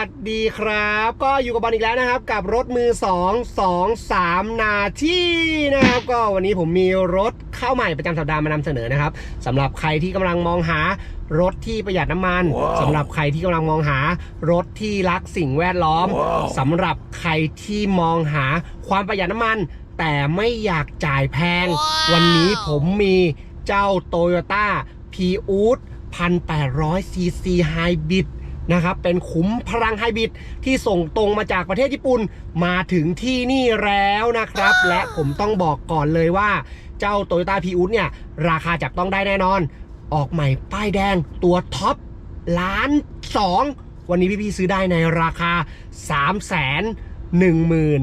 วัสดีครับ ก็อยู่กับบอลอีกแล้วนะครับ กับรถมือ 2 2 3 นาที่นะครับ ก็วันนี้ผมมีรถเข้าใหม่ประจำสัปดาห์มานำเสนอนะครับสำหรับใครที่กำลังมองหารถที่ประหยัดน้ำมันว้าวสำหรับใครที่กำลังมองหารถที่รักสิ่งแวดล้อมว้าวสำหรับใครที่มองหาความประหยัดน้ำมัน แต่ไม่อยากจ่ายแพงวันนี้ผมมีเจ้า Toyota p r i u s 1,800 cc Hybrid นะครับ เป็นขุมพลังไฮบริดที่ส่งตรงมาจากประเทศญี่ปุ่นมาถึงที่นี่แล้วนะครับ และผมต้องบอกก่อนเลยว่า เจ้า Toyota p r i u s เนี่ย ราคาจับต้องได้แน่นอน ออกใหม่ป้ายแดงตัวท็อปล้านสองวันนี้พี่ๆซื้อได้ในราคา 3 1 0 0 0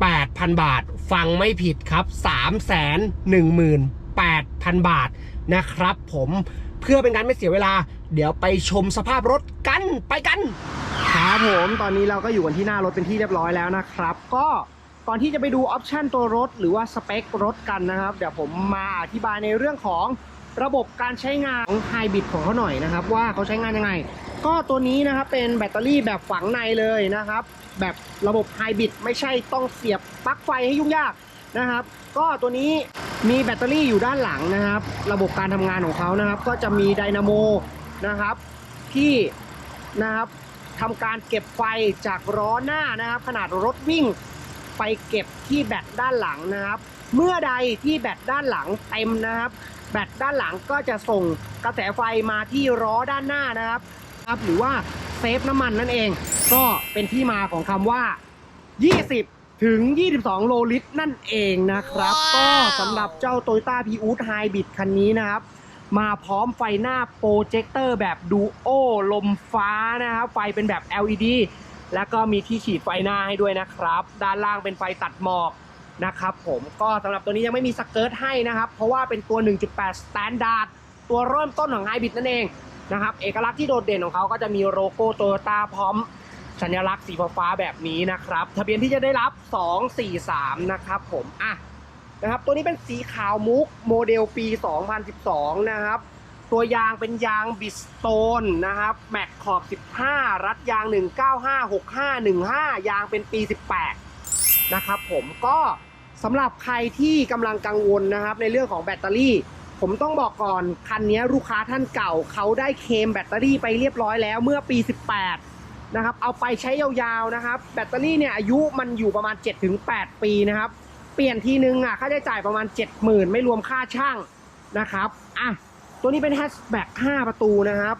8,000 บาท ฟังไม่ผิดครับ 3 1 8 0 0 0 บาทนะครับผมเพื่อเป็นการไม่เสียเวลา เดี๋ยวไปชมสภาพรถกันไปกันครับผมตอนนี้เราก็อยู่กันที่หน้ารถเป็นที่เรียบร้อยแล้วนะครับ ก็ก่อนที่จะไปดูออปชันตัวรถหรือว่าสเปครถกันนะครับ เดี๋ยวผมมาอธิบายในเรื่องของระบบการใช้งานของไฮบริดของเขาหน่อยนะครับ ว่าเขาใช้งานยังไง ก็ตัวนี้นะครับเป็นแบตเตอรี่แบบฝังในเลยนะครับ แบบระบบไฮบริดไม่ใช่ต้องเสียบปลั๊กไฟให้ยุ่งยากนะครับ ก็ตัวนี้มีแบตเตอรี่อยู่ด้านหลังนะครับ ระบบการทำงานของเขานะครับ ก็จะมีไดนาโม นะครับ ที่นะครับทำการเก็บไฟจากล้อหน้านะครับ ขนาดรถวิ่งไปเก็บที่แบตด้านหลังนะครับ เมื่อใดที่แบตด้านหลังเต็มนะครับ แบตด้านหลังก็จะส่งกระแสไฟมาที่ล้อด้านหน้านะครับครับหรือว่าเซฟน้ำมันนั่นเอง ก็เป็นที่มาของคำว่า 20 ถึง 22 โลลิตรนั่นเองนะครับ ก็สำหรับเจ้า Toyota p r i u s Hybrid คันนี้นะครับ มาพร้อมไฟหน้าโปรเจคเตอร์แบบดูโอลมฟ้านะครับไฟเป็นแบบ LED แล้วก็มีที่ฉีดไฟหน้าให้ด้วยนะครับ ด้านล่างเป็นไฟตัดหมอกนะครับผมก็สำหรับตัวนี้ยังไม่มีสเกิร์ตให้นะครับ เพราะว่าเป็นตัว 1.8 Standard ตัวเริ่มต้นของ Hybrid นั่นเองนะครับ เอกลักษณ์ที่โดดเด่นของเขาก็จะมีโลโก้โตโยต้าพร้อมสัญลักษณ์สีฟ้าแบบนี้นะครับ ทะเบียนที่จะได้รับ 243 นะครับผมอะ นะครับ ตัวนี้เป็นสีขาวมุกโมเดลปี 2012 นะครับ ตัวยางเป็นยางบิสโตนนะครับ แม็กขอบ 15 รัดยาง 1956515 ยางเป็นปี 18 นะครับผมก็สำหรับใครที่กำลังกังวลนะครับในเรื่องของแบตเตอรี่ ผมต้องบอกก่อน คันนี้ลูกค้าท่านเก่าเขาได้เคมแบตเตอรี่ไปเรียบร้อยแล้วเมื่อปี 18นะครับเอาไปใช้ยาวๆนะครับ แบตเตอรี่เนี่ยอายุมันอยู่ประมาณ 7-8 ปีนะครับ เปลี่ยนทีนึงอะค่าใช้จ่ายประมาณ 70,000 ไม่รวมค่าช่างนะครับอะตัวนี้เป็นแฮชแบ็ก5ประตูนะครับ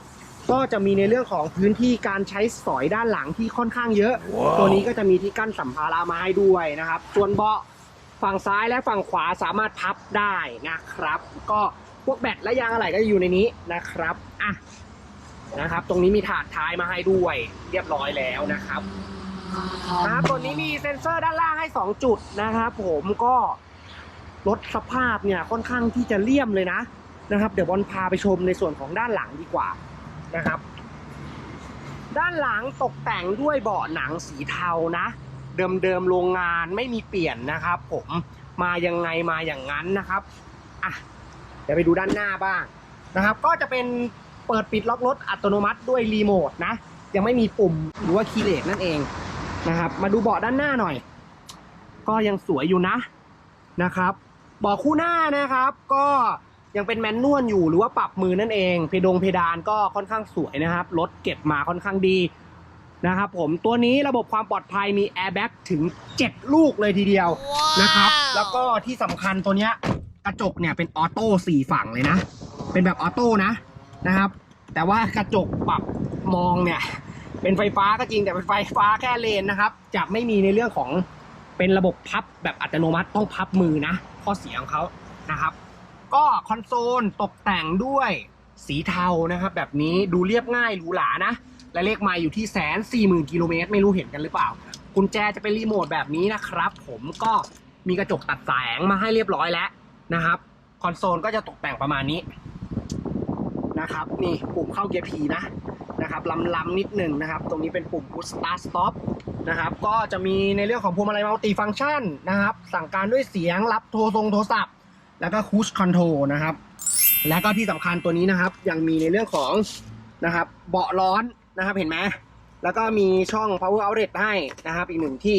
ก็จะมีในเรื่องของพื้นที่การใช้สอยด้านหลังที่ค่อนข้างเยอะว้าวตัวนี้ก็จะมีที่กั้นสัมภาระมาให้ด้วยนะครับ ส่วนเบาะฝั่งซ้ายและฝั่งขวาสามารถพับได้นะครับ ก็พวกแบตและยางอะไหล่ก็จะอยู่ในนี้นะครับอะนะครับ ตรงนี้มีถาดท้ายมาให้ด้วย เรียบร้อยแล้วนะครับ นะครับตัวนี้มีเซ็นเซอร์ด้านล่างให้ 2 จุดนะครับผมก็รถสภาพเนี่ยค่อนข้างที่จะเลี่ยมเลยนะนะครับ เดี๋ยวบอลพาไปชมในส่วนของด้านหลังดีกว่านะครับ ด้านหลังตกแต่งด้วยเบาะหนังสีเทานะ เดิมๆโรงงานไม่มีเปลี่ยนนะครับ ผมมายังไงมาอย่างนั้นนะครับอะเดี๋ยวไปดูด้านหน้าบ้างนะครับ ก็จะเป็นเปิดปิดล็อกรถอัตโนมัติด้วยรีโมทนะยังไม่มีปุ่มหรือว่าคีย์เลสนั่นเอง นะครับ มาดูเบาะด้านหน้าหน่อย ก็ยังสวยอยู่นะนะครับเบาะคู่หน้านะครับ ก็ยังเป็นแมนนวลอยู่หรือว่าปรับมือนั่นเอง เพดงเพดานก็ค่อนข้างสวยนะครับรถเก็บมาค่อนข้างดีนะครับผมตัวนี้ระบบความปลอดภัยมีแอร์แบ็กถึง 7 ลูกเลยทีเดียวนะครับ แล้วก็ที่สำคัญตัวเนี้ยกระจกเนี่ยเป็นออโต้สี่ฝั่งเลยนะ เป็นแบบออโต้นะนะครับ แต่ว่ากระจกปรับมองเนี่ย เป็นไฟฟ้าก็จริงแต่เป็นไฟฟ้าแค่เลนนะครับ จะไม่มีในเรื่องของเป็นระบบพับแบบอัตโนมัติต้องพับมือนะ ข้อเสียของเขานะครับ ก็คอนโซลตกแต่งด้วยสีเทานะครับ แบบนี้ดูเรียบง่ายหรูหรานะ และเลขไมล์อยู่ที่แสนสี่หมื่นกิโลเมตรไม่รู้เห็นกันหรือเปล่ากุญแจจะเป็นรีโมทแบบนี้นะครับ ผมก็มีกระจกตัดแสงมาให้เรียบร้อยแล้วนะครับคอนโซลก็จะตกแต่งประมาณนี้นะครับ นี่ปุ่มเข้าเกียร์ P นะ นะครับลำลำๆนิดหนึ่งนะครับ ตรงนี้เป็นปุ่ม push start stop นะครับ ก็จะมีในเรื่องของพวงมาลัยมัลติฟังชันนะครับ สั่งการด้วยเสียงรับโทรทรงโทรศัพท์ แล้วก็คูชคอนโทรนะครับ แล้วก็ที่สำคัญตัวนี้นะครับ ยังมีในเรื่องของนะครับเบาะร้อนนะครับเห็นไหมแล้วก็มีช่อง power outlet ให้นะครับอีกหนึ่งที่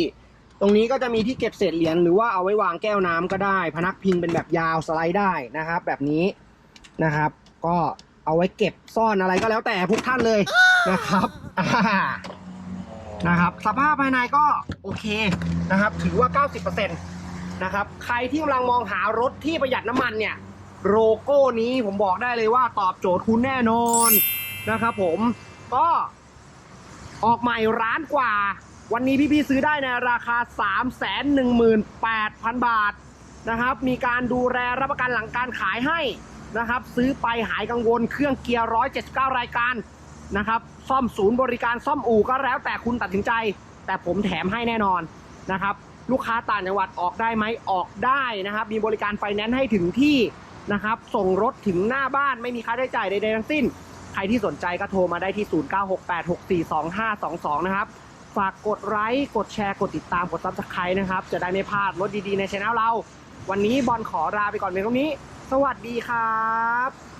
ตรงนี้ก็จะมีที่เก็บเศษเหรียญหรือว่าเอาไว้วางแก้วน้ำก็ได้ พนักพิงเป็นแบบยาวสไลด์ได้นะครับ แบบนี้นะครับ ก็ เอาไว้เก็บซ่อนอะไรก็แล้วแต่พวกท่านเลยนะครับอ่านะครับ สภาพภายในก็โอเคนะครับ ถือว่า 90%นะครับ ใครที่กำลังมองหารถที่ประหยัดน้ำมันเนี่ย โลโก้นี้ผมบอกได้เลยว่าตอบโจทย์คุณแน่นอนนะครับผมก็ออกใหม่ร้านกว่า วันนี้พี่ๆซื้อได้ในราคา 3 1 8 0 0 0 บาทนะครับ มีการดูแลรับประกันหลังการขายให้ นะครับ ซื้อไปหายกังวลเครื่องเกียร์ 179 รายการนะครับ ซ่อมศูนย์บริการซ่อมอู่ก็แล้วแต่คุณตัดสินใจ แต่ผมแถมให้แน่นอนนะครับ ลูกค้าต่างจังหวัดออกได้ไหมออกได้นะครับ มีบริการไฟแนนซ์ให้ถึงที่นะครับ ส่งรถถึงหน้าบ้านไม่มีค่าใช้จ่ายใดๆทั้งสิ้น ใครที่สนใจก็โทรมาได้ที่ 0968642522 นะครับ ฝากกดไลค์กดแชร์กดติดตามกดซับสไครต์นะครับ จะได้ไม่พลาดรถดีๆในช anel เรา วันนี้บอลขอลาไปก่อนเพียงเท่านี้ สวัสดีครับ